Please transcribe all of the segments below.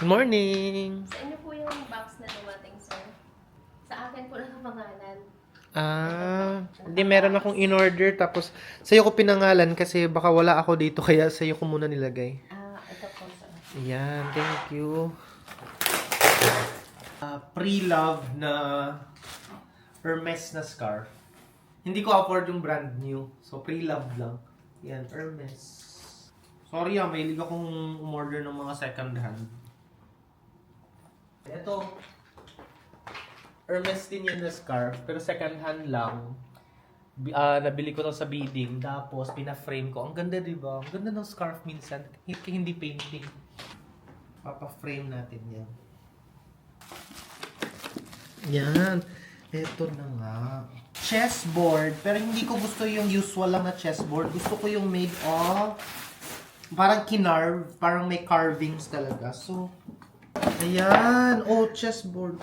Good morning! Sa inyo po yung box na dumating, sir. Sa akin po nakapangalan. Ah, hindi meron akong in-order tapos sa'yo ko pinangalan kasi baka wala ako dito kaya sa'yo ko muna nilagay. Ah, ito po, sir. Yan, thank you. Ah, pre-love na Hermes na scarf. Hindi ko afford yung brand new. So, pre-love lang. Yan, Hermes. Sorry ah, may akong umorder ng mga second hand. Ito. Hermes din yan na scarf, pero second hand lang. Ah, nabili ko lang sa bidding, tapos pina-frame ko. Ang ganda, di ba? Ang ganda ng scarf minsan. Hindi painting. Papa-frame natin yan. Yan. Ito na nga. Chessboard. Pero hindi ko gusto yung usual lang na chessboard. Gusto ko yung made of parang kinarve. Parang may carvings talaga. So, ayan. Oh, chessboard.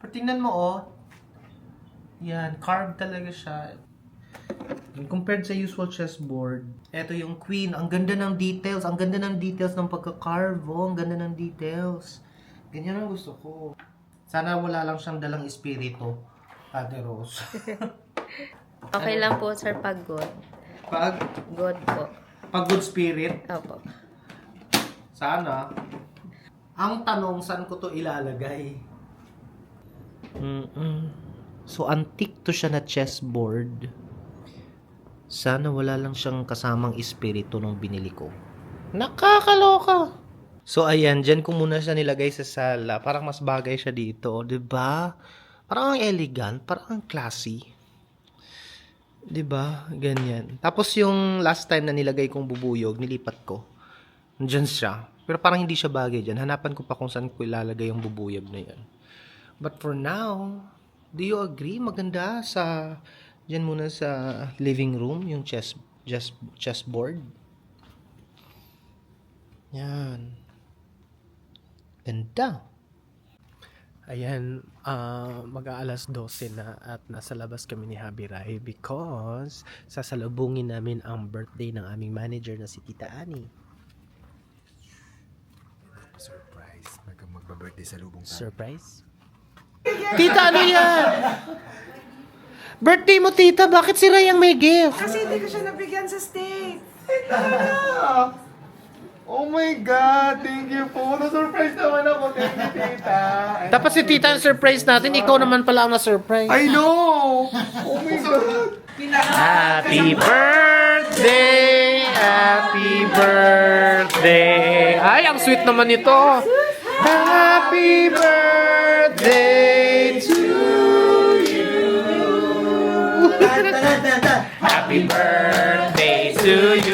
Pero tingnan mo, oh. Yan. Carved talaga siya. Compared sa usual chessboard, eto yung queen. Ang ganda ng details. Ang ganda ng details ng pagka-carve. Oh, ang ganda ng details. Ganyan ang gusto ko. Sana wala lang siyang dalang espiritu, Ate Rose. Okay lang po, sir, pag good. Pag, Good po. Pag good spirit, Opo. sana. Ang tanong, saan ko to ilalagay? mm So, antique to siya na chessboard. Sana wala lang siyang kasamang espiritu nung binili ko. Nakakaloka! So, ayan, dyan ko muna siya nilagay sa sala. Parang mas bagay siya dito, di ba? Parang ang elegant, parang ang classy. Di ba? Ganyan. Tapos yung last time na nilagay kong bubuyog, nilipat ko. Diyan siya. Pero parang hindi siya bagay dyan. Hanapan ko pa kung saan ko ilalagay yung bubuyog na yan. But for now, do you agree? Maganda sa... Diyan muna sa living room, yung chess, chess, chessboard. Yan. Ganda. Ayan, ah mag-aalas 12 na at nasa labas kami ni Habi Rai because sasalubungin namin ang birthday ng aming manager na si Tita Ani. Surprise. Mag magba-birthday sa lubong tayo. Surprise? Tita, ano yan? Birthday mo, tita. Bakit si Ray ang may gift? Kasi hindi ko siya nabigyan sa state. Oh my God! Thank you po. Na-surprise naman ako. Thank you, tita. Tapos si tita ang surprise natin. Ikaw naman pala ang na-surprise. I know! Oh my God! Happy birthday! Happy birthday! Ay, ang sweet naman nito. Happy birthday to you. Happy birthday to you.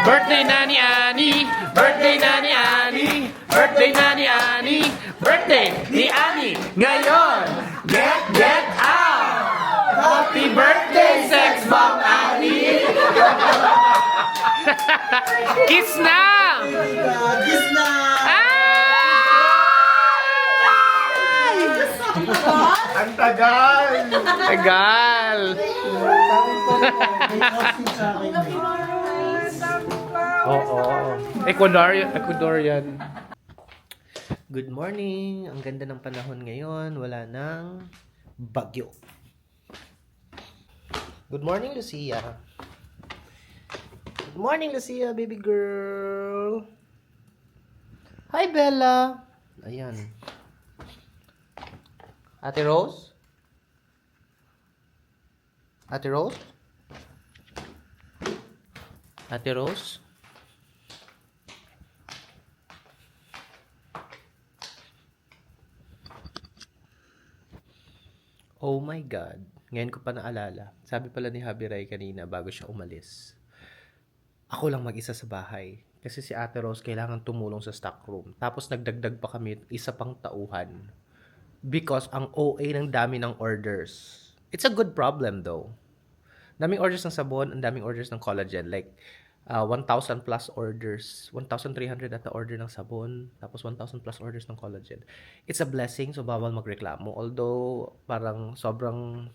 Birthday na ni Ani! Birthday na ni Ani! Birthday na ni Ani! Birthday ni Ani! Ngayon! Get, get out! Happy birthday, sex bomb Ani! Kiss na! Kiss na! Ang tagal! Tagal! Oo. Ecuadorian. Ecuadorian. Good morning. Ang ganda ng panahon ngayon. Wala nang bagyo. Good morning, Lucia. Good morning, Lucia, baby girl. Hi, Bella. Ayan. Ate Rose? Ate Rose? Ate Rose? Oh my God. Ngayon ko pa naalala. Sabi pala ni Habi Rai kanina bago siya umalis. Ako lang mag-isa sa bahay. Kasi si Ate Rose kailangan tumulong sa stock room. Tapos nagdagdag pa kami isa pang tauhan. Because ang OA ng dami ng orders. It's a good problem though. Daming orders ng sabon, ang daming orders ng collagen. Like, ah, 1,000 plus orders. 1,300 at order ng sabon. Tapos 1,000 plus orders ng collagen. It's a blessing, so bawal magreklamo. Although, parang sobrang,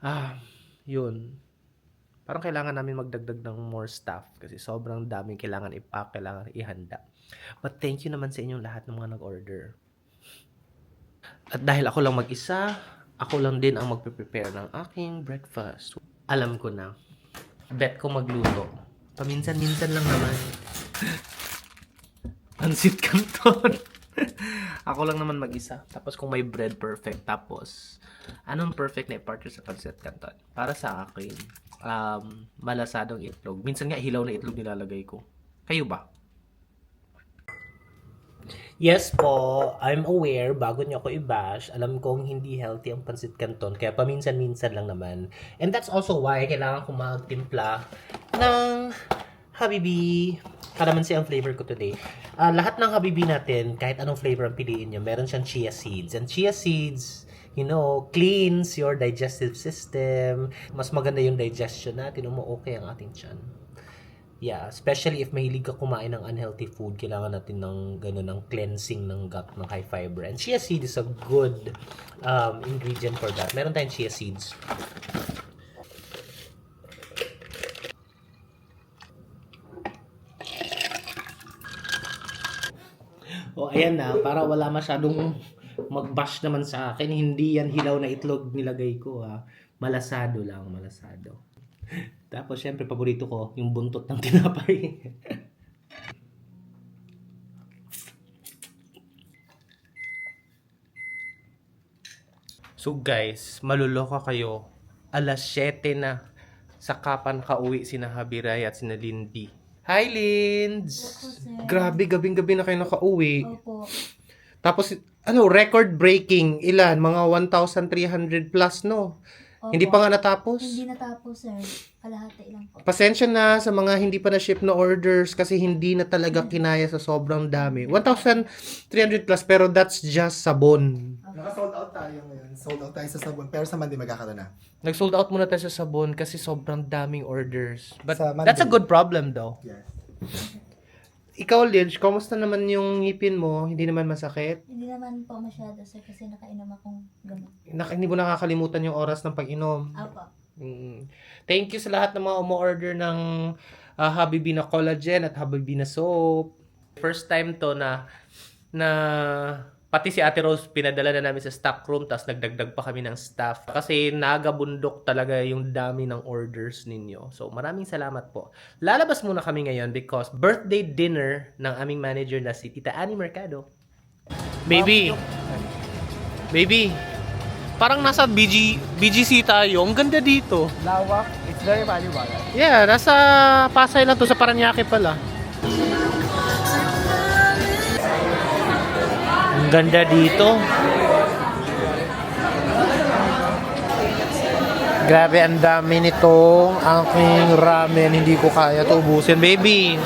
ah, yun. Parang kailangan namin magdagdag ng more staff kasi sobrang daming kailangan ipack, kailangan ihanda. But thank you naman sa inyong lahat ng mga nag-order. At dahil ako lang mag-isa, ako lang din ang magpe-prepare ng aking breakfast. Alam ko na. Bet ko magluto. Paminsan-minsan lang naman. Pansit canton. ako lang naman mag-isa. Tapos kung may bread, perfect. Tapos, anong perfect na i-partner sa pansit canton? Para sa akin, um, malasadong itlog. Minsan nga, hilaw na itlog nilalagay ko. Kayo ba? Yes po, I'm aware, bago niyo ako i-bash, alam kong hindi healthy ang pansit canton, kaya paminsan-minsan lang naman. And that's also why kailangan ko magtimpla ng Habibi. Kalamansi ang flavor ko today. Ah, lahat ng Habibi natin, kahit anong flavor ang piliin nyo, meron siyang chia seeds. And chia seeds, you know, cleans your digestive system. Mas maganda yung digestion natin, umu-okay ang ating tiyan. Yeah, especially if mahilig ka kumain ng unhealthy food, kailangan natin ng gano'n ng cleansing ng gut ng high fiber. And chia seed is a good um, ingredient for that. Meron tayong chia seeds. O, ayan na. Para wala masyadong mag-bash naman sa akin. Hindi yan hilaw na itlog nilagay ko, ha. Malasado lang, malasado. Tapos, syempre, paborito ko, yung buntot ng tinapay. so, guys, maluloka kayo. Alas 7 na. Sa kapan kauwi si na Habiray at si na Lindy. Hi, Linds! Grabe, gabing-gabi na kayo nakauwi. Opo. Tapos, ano, record-breaking. Ilan? Mga 1,300 plus, no? Opo. Hindi pa nga natapos? Hindi natapos, sir. Kalahati lang po. Pasensya na sa mga hindi pa na-ship na orders kasi hindi na talaga kinaya sa sobrang dami. 1,300 plus pero that's just sabon. Naka-sold out tayo ngayon. Sold out tayo sa sabon. Pero sa Monday magkakaroon na. Nag-sold out muna tayo sa sabon kasi sobrang daming orders. But Sa Monday. that's a good problem though. Yes. Ikaw, Lidge, kamusta naman yung ngipin mo? Hindi naman masakit? Hindi naman po masyado, sir, kasi nakainom akong gamot. Nak- hindi mo nakakalimutan yung oras ng pag-inom. Opo. Mm. Thank you sa lahat ng mga umu-order ng uh, Habibi na collagen at Habibi na soap. First time to na na pati si Ate Rose pinadala na namin sa stock room tapos nagdagdag pa kami ng staff kasi nagabundok talaga yung dami ng orders ninyo. So maraming salamat po. Lalabas muna kami ngayon because birthday dinner ng aming manager na si Tita Annie Mercado. Baby. Baby. Parang nasa BG, BGC tayo. Ang ganda dito. Lawak. It's very valuable. Yeah, nasa Pasay lang to sa Paranaque pala. Ang ganda dito. Grabe, ang dami nitong aking ramen. Hindi ko kaya to ubusin. Baby,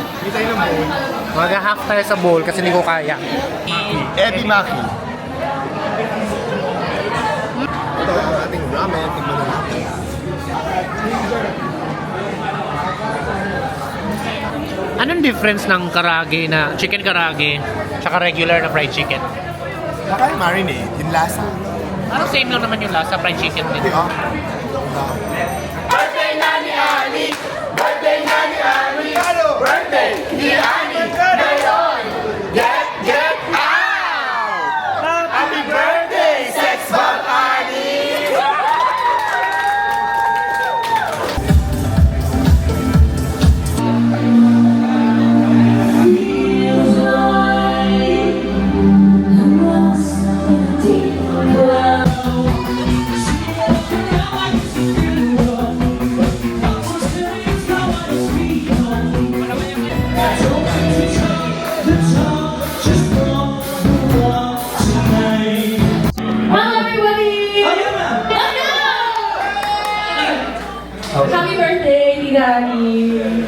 mag-hack tayo sa bowl kasi hindi ko kaya. Ebi Maki. Ito ang ating ramen. Tignan na natin. Anong difference ng karage na chicken karage tsaka regular na fried chicken? Baka yung marinade. Yung lasa. Parang same lang naman yung lasa fried chicken din. Hindi ah. Hello, Happy birthday, Tita Annie!